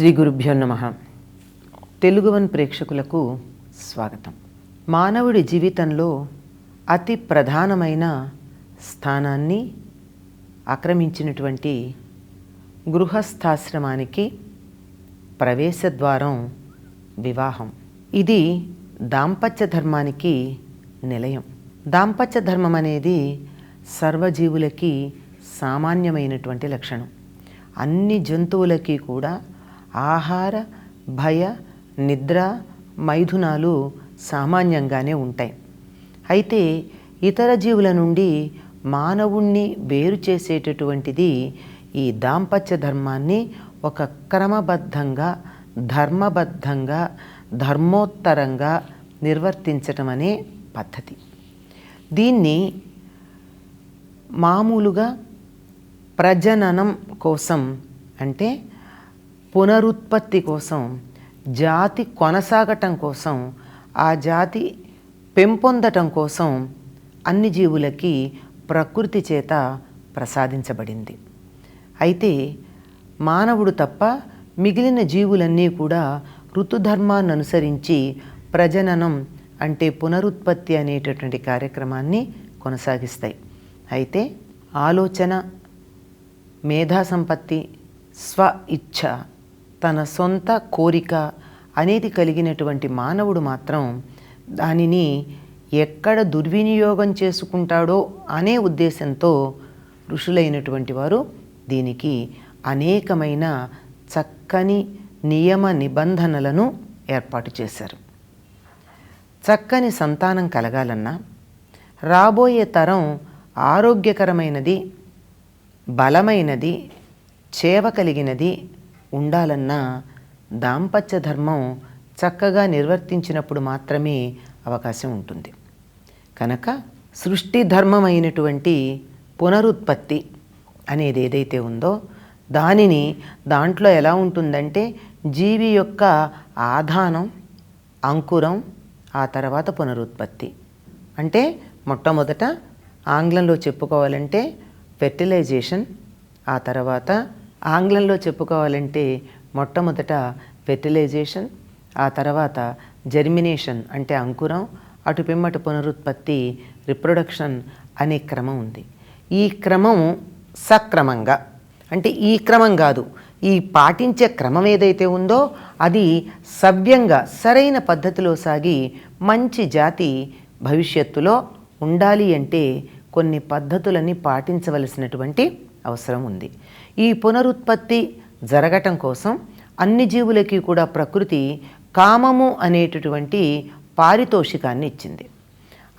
శ్రీ గురుభ్యో నమ. తెలుగువన్ ప్రేక్షకులకు స్వాగతం. మానవుడి జీవితంలో అతి ప్రధానమైన స్థానాన్ని ఆక్రమించినటువంటి గృహస్థాశ్రమానికి ప్రవేశద్వారం వివాహం. ఇది దాంపత్య ధర్మానికి నిలయం. దాంపత్య ధర్మం అనేది సర్వజీవులకి సామాన్యమైనటువంటి లక్షణం. అన్ని జంతువులకి కూడా ఆహార భయ నిద్ర మైథునాలు సామాన్యంగానే ఉంటాయి. అయితే ఇతర జీవుల నుండి మానవుణ్ణి వేరు చేసేటటువంటిది ఈ దాంపత్య ధర్మాన్ని ఒక క్రమబద్ధంగా ధర్మబద్ధంగా ధర్మోత్తరంగా నిర్వర్తించటం అనే పద్ధతి. దీన్ని మామూలుగా ప్రజననం కోసం అంటే పునరుత్పత్తి కోసం జాతి కొనసాగటం కోసం ఆ జాతి పెంపొందటం కోసం అన్ని జీవులకి ప్రకృతి చేత ప్రసాదించబడింది. అయితే మానవుడు తప్ప మిగిలిన జీవులన్నీ కూడా ఋతుధర్మాన్ని అనుసరించి ప్రజననం అంటే పునరుత్పత్తి అనేటటువంటి కార్యక్రమాన్ని కొనసాగిస్తాయి. అయితే ఆలోచన మేధా సంపత్తి స్వ ఇచ్ఛ తన సొంత కోరిక అనేది కలిగినటువంటి మానవుడు మాత్రం దానిని ఎక్కడ దుర్వినియోగం చేసుకుంటాడో అనే ఉద్దేశంతో ఋషులైనటువంటి వారు దీనికి అనేకమైన చక్కని నియమ నిబంధనలను ఏర్పాటు చేశారు. చక్కని సంతానం కలగాలన్నా రాబోయే తరం ఆరోగ్యకరమైనది బలమైనది చేవ కలిగినది ఉండాలన్నా దాంపత్య ధర్మం చక్కగా నిర్వర్తించినప్పుడు మాత్రమే అవకాశం ఉంటుంది. కనుక సృష్టి ధర్మమైనటువంటి పునరుత్పత్తి అనేది ఏదైతే ఉందో దానిని దాంట్లో ఎలా ఉంటుందంటే జీవి యొక్క ఆధానం అంకురం ఆ తర్వాత పునరుత్పత్తి. అంటే మొట్టమొదట ఆంగ్లంలో చెప్పుకోవాలంటే ఫెర్టిలైజేషన్ ఆ తర్వాత ఆంగ్లంలో చెప్పుకోవాలంటే మొట్టమొదట ఫెర్టిలైజేషన్ ఆ తర్వాత జర్మినేషన్ అంటే అంకురం అటు పిమ్మట పునరుత్పత్తి రిప్రొడక్షన్ అనే క్రమం ఉంది. ఈ క్రమం సక్రమంగా అంటే ఈ క్రమం కాదు ఈ పాటించే క్రమం ఏదైతే ఉందో అది సవ్యంగా సరైన పద్ధతిలో సాగి మంచి జాతి భవిష్యత్తులో ఉండాలి అంటే కొన్ని పద్ధతులని పాటించవలసినటువంటి అవసరం ఉంది. ఈ పునరుత్పత్తి జరగటం కోసం అన్ని జీవులకి కూడా ప్రకృతి కామము అనేటటువంటి పారితోషికాన్ని ఇచ్చింది.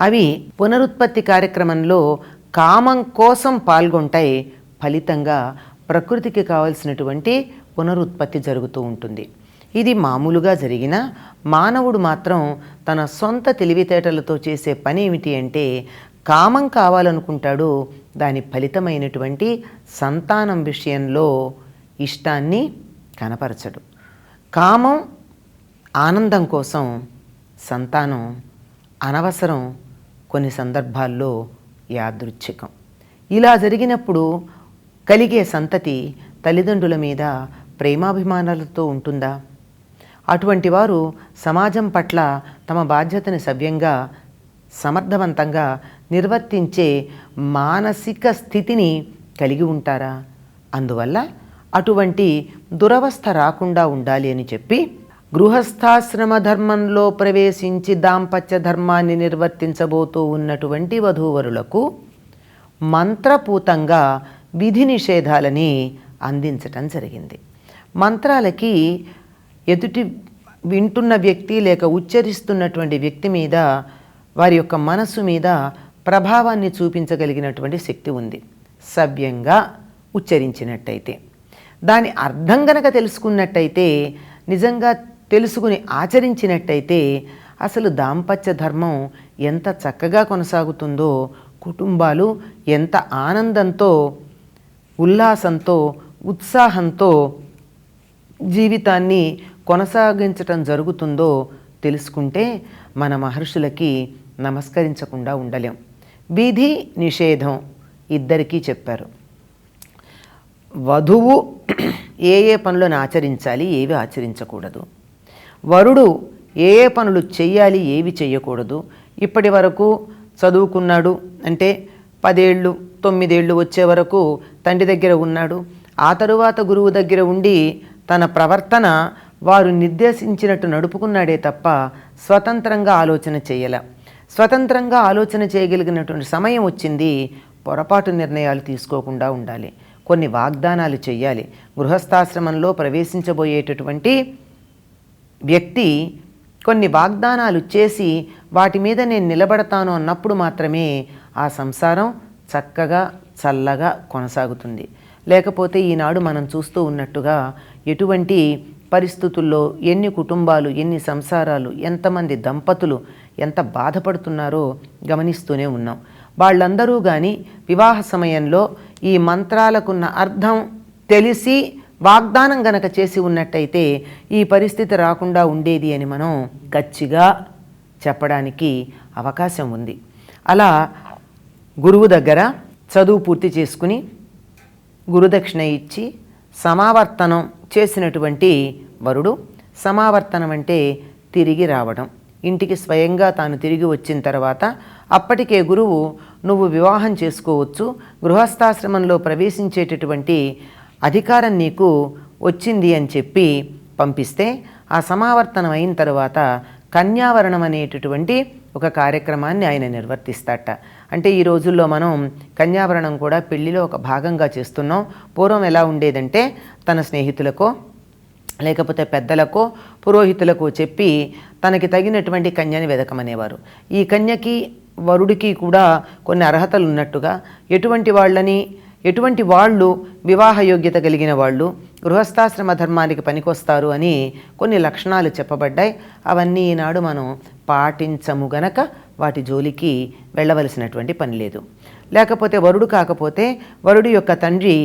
అవి పునరుత్పత్తి కార్యక్రమంలో కామం కోసం పాల్గొంటాయి. ఫలితంగా ప్రకృతికి కావలసినటువంటి పునరుత్పత్తి జరుగుతూ ఉంటుంది. ఇది మామూలుగా జరిగిన మానవుడు మాత్రం తన సొంత తెలివితేటలతో చేసే పని ఏమిటి అంటే కామం కావాలనుకుంటాడు దాని ఫలితమైనటువంటి సంతానం విషయంలో ఇష్టాన్ని కనపరచడు. కామం ఆనందం కోసం సంతానం అనవసరం కొన్ని సందర్భాల్లో యాదృచ్ఛికం. ఇలా జరిగినప్పుడు కలిగే సంతతి తల్లిదండ్రుల మీద ప్రేమాభిమానాలతో ఉంటుందా? అటువంటి వారు సమాజం పట్ల తమ బాధ్యతని సవ్యంగా సమర్థవంతంగా నిర్వర్తించే మానసిక స్థితిని కలిగి ఉంటారా? అందువల్ల అటువంటి దురవస్థ రాకుండా ఉండాలి అని చెప్పి గృహస్థాశ్రమ ధర్మంలో ప్రవేశించి దాంపత్య ధర్మాన్ని నిర్వర్తించబోతూ ఉన్నటువంటి వధూవరులకు మంత్రపూతంగా విధి నిషేధాలని అందించటం జరిగింది. మంత్రాలకి ఎదుటి వింటున్న వ్యక్తి లేక ఉచ్చరిస్తున్నటువంటి వ్యక్తి మీద వారి యొక్క మనసు మీద ప్రభావాన్ని చూపించగలిగినటువంటి శక్తి ఉంది. సవ్యంగా ఉచ్చరించినట్టయితే. దాని అర్థం గనక తెలుసుకున్నట్టయితే నిజంగా తెలుసుకుని ఆచరించినట్టయితే అసలు దాంపత్య ధర్మం ఎంత చక్కగా కొనసాగుతుందో కుటుంబాలు ఎంత ఆనందంతో ఉల్లాసంతో ఉత్సాహంతో జీవితాన్ని కొనసాగించటం జరుగుతుందో తెలుసుకుంటే మన మహర్షులకి నమస్కరించకుండా ఉండలేం. విధి నిషేధం ఇద్దరికీ చెప్పారు. వధువు ఏ ఏ పనులను ఆచరించాలి ఏవి ఆచరించకూడదు. వరుడు ఏ ఏ పనులు చేయాలి ఏవి చేయకూడదు ఇప్పటి వరకు చదువుకున్నాడు అంటే పదేళ్ళు తొమ్మిదేళ్ళు వచ్చే వరకు తండ్రి దగ్గర ఉన్నాడు. ఆ తరువాత గురువు దగ్గర ఉండి తన ప్రవర్తన వారు నిర్దేశించినట్టు నడుపుకున్నాడే తప్ప స్వతంత్రంగా ఆలోచన చేయలే. స్వతంత్రంగా ఆలోచన చేయగలిగినటువంటి సమయం వచ్చింది. పొరపాటు నిర్ణయాలు తీసుకోకుండా ఉండాలి. కొన్ని వాగ్దానాలు చేయాలి గృహస్థాశ్రమంలో ప్రవేశించబోయేటటువంటి వ్యక్తి కొన్ని వాగ్దానాలు చేసి వాటి మీద నేను నిలబడతాను అన్నప్పుడు మాత్రమే ఆ సంసారం చక్కగా చల్లగా కొనసాగుతుంది. లేకపోతే ఈనాడు మనం చూస్తూ ఉన్నట్టుగా ఎటువంటి పరిస్థితుల్లో ఎన్ని కుటుంబాలు ఎన్ని సంసారాలు ఎంతమంది దంపతులు ఎంత బాధపడుతున్నారో గమనిస్తూనే ఉన్నాం. వాళ్ళందరూ కానీ వివాహ సమయంలో ఈ మంత్రాలకున్న అర్థం తెలిసి వాగ్దానం గనక చేసి ఉన్నట్టయితే ఈ పరిస్థితి రాకుండా ఉండేది అని మనం గచ్చిగా చెప్పడానికి అవకాశం ఉంది. అలా గురువు దగ్గర చదువు పూర్తి చేసుకుని గురుదక్షిణ ఇచ్చి సమావర్తనం చేసినటువంటి వరుడు సమావర్తనం అంటే తిరిగి రావడం. ఇంటికి స్వయంగా తాను తిరిగి వచ్చిన తర్వాత అప్పటికే గురువు నువ్వు వివాహం చేసుకోవచ్చు. గృహస్థాశ్రమంలో ప్రవేశించేటటువంటి అధికారం నీకు వచ్చింది అని చెప్పి పంపిస్తే ఆ సమావర్తనం అయిన తర్వాత కన్యావరణం అనేటటువంటి ఒక కార్యక్రమాన్ని ఆయన నిర్వర్తిస్తాట అంటే ఈ రోజుల్లో మనం కన్యావరణం కూడా పెళ్ళిలో ఒక భాగంగా చేస్తున్నాం. పూర్వం ఎలా ఉండేదంటే తన స్నేహితులకో లేకపోతే పెద్దలకో పురోహితులకు చెప్పి తనకి తగినటువంటి కన్యని వెదకమనేవారు. ఈ కన్యకి వరుడికి కూడా కొన్ని అర్హతలు ఉన్నట్టుగా ఎటువంటి వాళ్ళని ఎటువంటి వాళ్ళు వివాహ యోగ్యత కలిగిన వాళ్ళు గృహస్థాశ్రమ ధర్మానికి పనికొస్తారు అని కొన్ని లక్షణాలు చెప్పబడ్డాయి. అవన్నీ ఈనాడు మనం పాటించము గనక వాటి జోలికి వెళ్ళవలసినటువంటి పని లేదు. లేకపోతే వరుడు కాకపోతే వరుడు యొక్క తండ్రి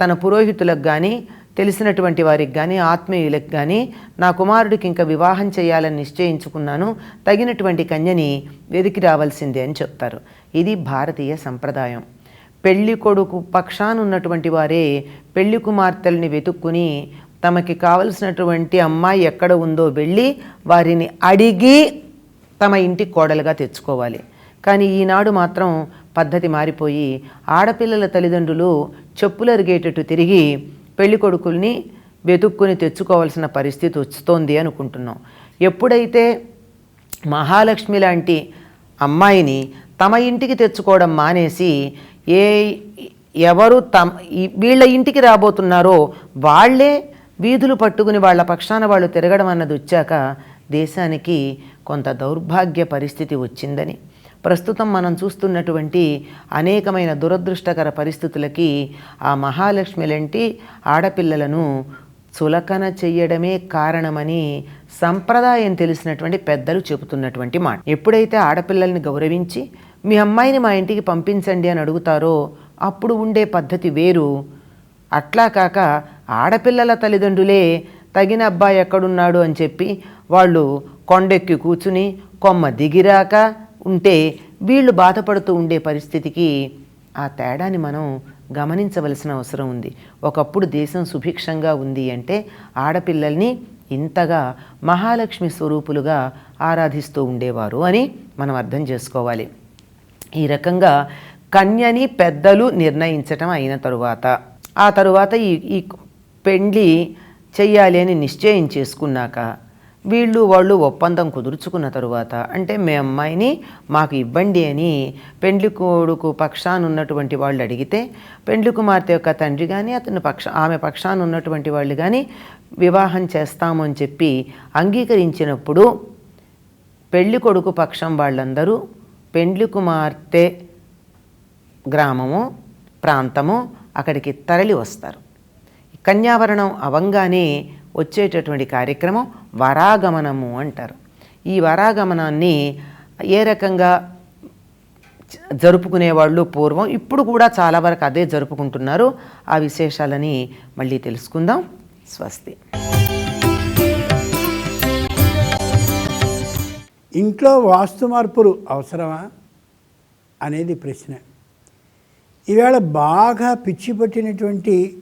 తన పురోహితులకు కానీ తెలిసినటువంటి వారికి కానీ ఆత్మీయులకు కానీ నా కుమారుడికి ఇంకా వివాహం చేయాలని నిశ్చయించుకున్నాను. తగినటువంటి కన్యని వెదికి రావాల్సిందే అని చెప్తారు. ఇది భారతీయ సంప్రదాయం. పెళ్ళి కొడుకు పక్షానున్నటువంటి వారే పెళ్ళి కుమార్తెల్ని వెతుక్కుని తమకి కావలసినటువంటి అమ్మాయి ఎక్కడ ఉందో వెళ్ళి వారిని అడిగి తమ ఇంటి కోడలుగా తెచ్చుకోవాలి. కానీ ఈనాడు మాత్రం పద్ధతి మారిపోయి ఆడపిల్లల తల్లిదండ్రులు చెప్పులరిగేటట్టు తిరిగి పెళ్ళి కొడుకుల్ని వెతుక్కుని తెచ్చుకోవాల్సిన పరిస్థితి వస్తోంది అనుకుంటున్నాం. ఎప్పుడైతే మహాలక్ష్మి లాంటి అమ్మాయిని తమ ఇంటికి తెచ్చుకోవడం మానేసి ఏ ఎవరు తమ వీళ్ళ ఇంటికి రాబోతున్నారో వాళ్ళే వీధులు పట్టుకుని వాళ్ళ పక్షాన వాళ్ళు తిరగడం అన్నది వచ్చాక దేశానికి కొంత దౌర్భాగ్య పరిస్థితి వచ్చిందని. ప్రస్తుతం మనం చూస్తున్నటువంటి అనేకమైన దురదృష్టకర పరిస్థితులకి ఆ మహాలక్ష్మి లాంటి ఆడపిల్లలను చులకన చెయ్యడమే కారణమని సంప్రదాయం తెలిసినటువంటి పెద్దలు చెబుతున్నటువంటి మాట. ఎప్పుడైతే ఆడపిల్లల్ని గౌరవించి మీ అమ్మాయిని మా ఇంటికి పంపించండి అని అడుగుతారో అప్పుడు ఉండే పద్ధతి వేరు. అట్లా కాక ఆడపిల్లల తల్లిదండ్రులే తగిన అబ్బాయి ఎక్కడున్నాడు అని చెప్పి వాళ్ళు కొండెక్కి కూర్చుని కొమ్మ దిగిరాక ఉంటే వీళ్ళు బాధపడుతూ ఉండే పరిస్థితికి ఆ తేడాని మనం గమనించవలసిన అవసరం ఉంది. ఒకప్పుడు దేశం సుభిక్షంగా ఉంది అంటే ఆడపిల్లల్ని ఇంతగా మహాలక్ష్మి స్వరూపులుగా ఆరాధిస్తూ ఉండేవారు అని మనం అర్థం చేసుకోవాలి. ఈ రకంగా కన్యని పెద్దలు నిర్ణయించటం అయిన తరువాత ఆ తరువాత ఈ ఈ పెండ్లి చెయ్యాలి అని నిశ్చయం చేసుకున్నాక వీళ్ళు వాళ్ళు ఒప్పందం కుదుర్చుకున్న తరువాత అంటే మీ అమ్మాయిని మాకు ఇవ్వండి అని పెండ్లి కొడుకు పక్షాన ఉన్నటువంటి వాళ్ళు అడిగితే పెండ్లి కుమార్తె యొక్క తండ్రి కానీ అతని పక్ష ఆమె పక్షాన ఉన్నటువంటి వాళ్ళు కానీ వివాహం చేస్తామని చెప్పి అంగీకరించినప్పుడు పెళ్ళి కొడుకు పక్షం వాళ్ళందరూ పెండ్లి కుమార్తె గ్రామము ప్రాంతము అక్కడికి తరలి వస్తారు. కన్యావరణం అవంగానే వచ్చేటటువంటి కార్యక్రమం వరాగమనము అంటారు. ఈ వరాగమనాన్ని ఏ రకంగా జరుపుకునేవాళ్ళు పూర్వం ఇప్పుడు కూడా చాలా వరకు అదే జరుపుకుంటున్నారు. ఆ విశేషాలని మళ్ళీ తెలుసుకుందాం. స్వస్తి. ఇంట్లో వాస్తు మార్పులు అవసరమా అనేది ప్రశ్న. ఈవేళ బాగా పిచ్చి పట్టినటువంటి